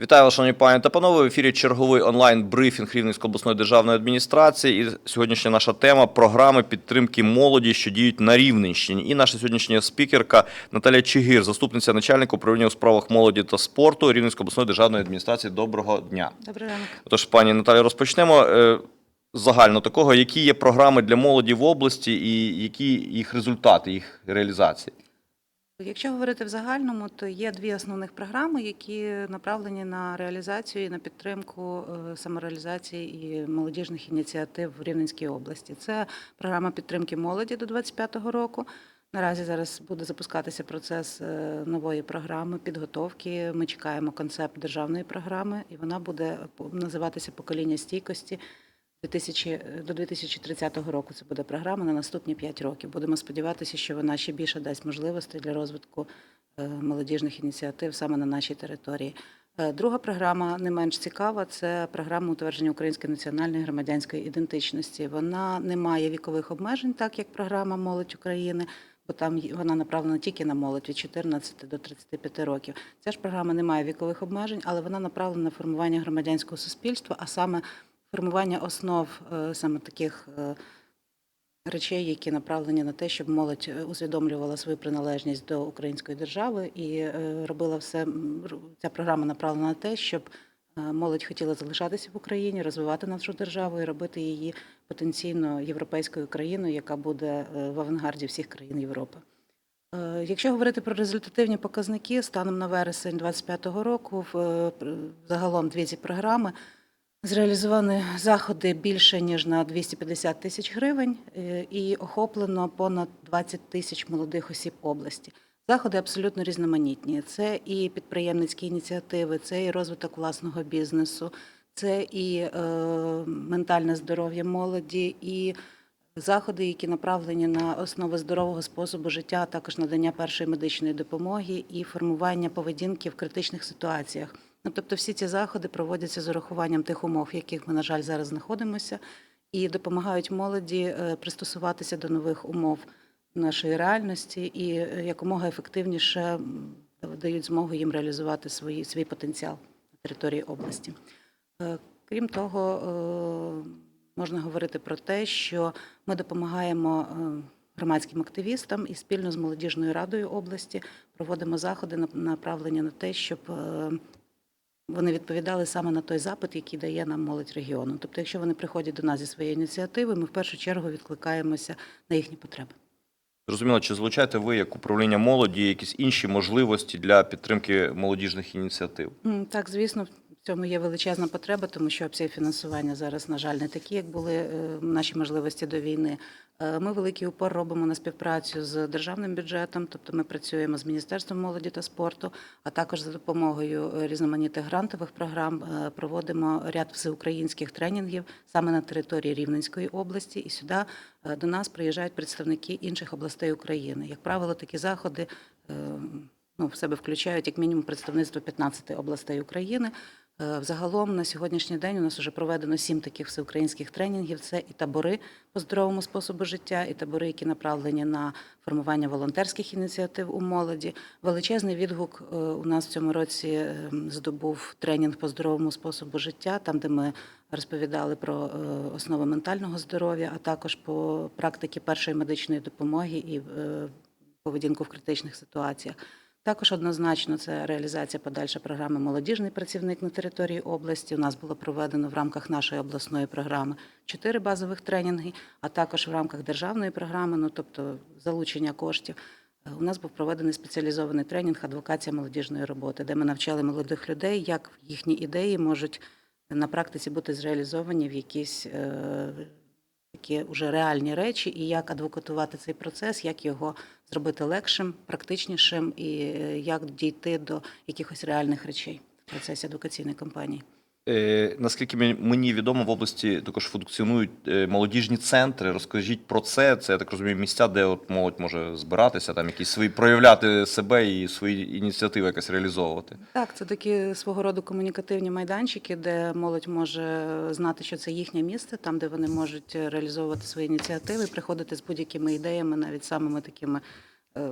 Вітаю вас, шановні пані та панове. В ефірі черговий онлайн-брифінг Рівненської обласної державної адміністрації. І сьогоднішня наша тема програми підтримки молоді, що діють на Рівненщині. І наша сьогоднішня спікерка Наталія Чигир, заступниця начальника управління у справах молоді та спорту Рівненської обласної державної адміністрації. Доброго дня. Добрий ранок. Тож, пані Наталі, розпочнемо е, загально такого, які є програми для молоді в області і які їх результати, їх реалізації. Якщо говорити в загальному, то є дві основних програми, які направлені на реалізацію і на підтримку е, самореалізації і молодіжних ініціатив в Рівненській області. Це програма підтримки молоді до 25-го року. Наразі зараз буде запускатися процес е, нової програми підготовки. Ми чекаємо концепт державної програми, і вона буде по- називатися Покоління стійкості. 2000, до 2030 року це буде програма на наступні 5 років. Будемо сподіватися, що вона ще більше дасть можливостей для розвитку е, молодіжних ініціатив саме на нашій території. Е, Друга програма не менш цікава. Це програма утвердження української національної громадянської ідентичності. Вона не має вікових обмежень, так як програма Молодь України. Бо там вона направлена тільки на молодь від 14 до 35 років. Ця ж програма не має вікових обмежень, але вона направлена на формування громадянського суспільства, а саме формування основ е, саме таких е, речей, які направлені на те, щоб молодь е, усвідомлювала свою приналежність до української держави і робила все. Ця програма направлена на те, щоб молодь хотіла залишатися в Україні, розвивати нашу державу і робити її потенційно європейською країною, яка буде в авангарді всіх країн Європи. Якщо говорити про результативні показники, станом на вересень 2025 року в загалом дві ці програми зреалізовані заходи більше ніж на 250 тисяч гривень е, і охоплено понад 20 тисяч молодих осіб області. Заходи абсолютно різноманітні. Це і підприємницькі ініціативи, це і розвиток власного бізнесу, це і е, ментальне здоров'я молоді, і заходи, які направлені на основи здорового способу життя, а також надання першої медичної допомоги і формування поведінки в критичних ситуаціях. Ну, тобто всі ці заходи проводяться з урахуванням тих умов, в яких ми, на жаль, зараз знаходимося, і допомагають молоді е, пристосуватися до нових умов нашої реальності і е, якомога ефективніше дають змогу їм реалізувати свої, свій потенціал на території області. Е, Крім того, можна говорити про те, що ми допомагаємо громадським активістам і спільно з молодіжною радою області проводимо заходи нап- направлені на те, щоб вони відповідали саме на той запит, який дає нам молодь регіону. Тобто, якщо вони приходять до нас зі своєю ініціативою, ми в першу чергу відкликаємося на їхні потреби. Зрозуміло, чи залучаєте ви як управління молоді якісь інші можливості для підтримки молодіжних ініціатив? Так, звісно, цьому є величезна потреба, тому що обсяг фінансування зараз, на жаль, не такі, як були е, наші можливості до війни. Е, Ми великий упор робимо на співпрацю з державним бюджетом, тобто ми працюємо з Міністерством молоді та спорту, а також за допомогою е, різноманітних грантових програм проводимо ряд всеукраїнських тренінгів саме на території Рівненської області. І сюди до нас приїжджають представники інших областей України. Як правило, такі заходи ну, в себе включають як мінімум представництво 15 областей України. Е, Взагалом на сьогоднішній день у нас вже проведено сім таких всеукраїнських тренінгів. Це і табори по здоровому способу життя, і табори, які направлені на формування волонтерських ініціатив у молоді. Величезний відгук е, у нас в цьому році е, здобув тренінг по здоровому способу життя, там, де ми розповідали про основи ментального здоров'я, а також по практиці першої медичної допомоги і поведінку в критичних ситуаціях. Також однозначно це реалізація подальша програми Молодіжний працівник на території області. У нас було проведено в рамках нашої обласної програми чотири базових тренінги, а також в рамках державної програми, ну тобто залучення коштів. У нас був проведений спеціалізований тренінг адвокація молодіжної роботи, де ми навчали молодих людей, як їхні ідеї можуть на практиці бути зреалізовані в якісь е, такі вже реальні речі, і як адвокатувати цей процес, як його зробити легшим, практичнішим, і е, як дійти до якихось реальних речей в процесі адвокаційної кампанії. Е, наскільки мені- відомо, в області також функціонують е, молодіжні центри. Розкажіть про це. Це я так розумію, місця, де от молодь може збиратися, там якісь свої проявляти себе і свої ініціативи якось реалізовувати. Так, це такі свого роду комунікативні майданчики, де молодь може знати, що це їхнє місце, там, де вони можуть реалізовувати свої ініціативи, приходити з будь-якими ідеями, навіть самими такими е,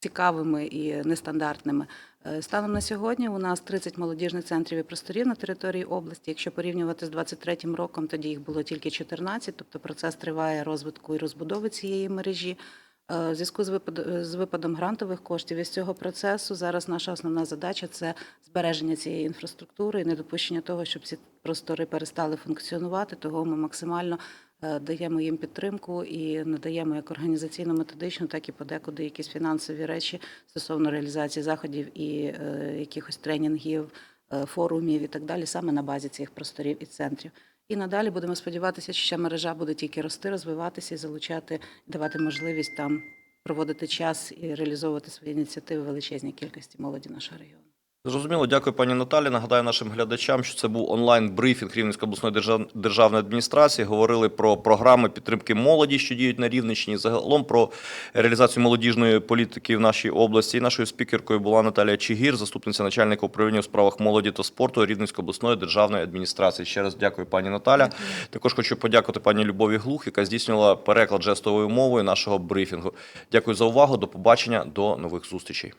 цікавими і нестандартними. Е, Станом на сьогодні у нас 30 молодіжних центрів і просторів на території області. Якщо порівнювати з 23 роком, тоді їх було тільки 14, тобто процес триває розвитку і розбудови цієї мережі. Е, В зв'язку з випад- з випадом грантових коштів із цього процесу зараз наша основна задача це збереження цієї інфраструктури і недопущення того, щоб ці простори перестали функціонувати. Того ми максимально даємо їм підтримку і надаємо як організаційно-методичну, так і подекуди якісь фінансові речі стосовно реалізації заходів і е, якихось тренінгів, е, форумів і так далі, саме на базі цих просторів і центрів. І надалі будемо сподіватися, що ця мережа буде тільки рости, розвиватися і залучати, давати можливість там проводити час і реалізовувати свої ініціативи величезній кількості молоді нашого регіону. Зрозуміло, дякую, пані Наталі. Нагадаю нашим глядачам, що це був онлайн-брифінг Рівненської обласної держав- державної адміністрації. Говорили про програми підтримки молоді, що діють на Рівненщині, загалом про реалізацію молодіжної політики в нашій області. І нашою спікеркою була Наталія Чигір, заступниця начальника управління у справах молоді та спорту Рівненської обласної державної адміністрації. Ще раз дякую, пані Наталя. Також хочу подякувати пані Любові Глух, яка здійснювала переклад жестовою мовою нашого брифінгу. Дякую за увагу. До побачення, до нових зустрічей.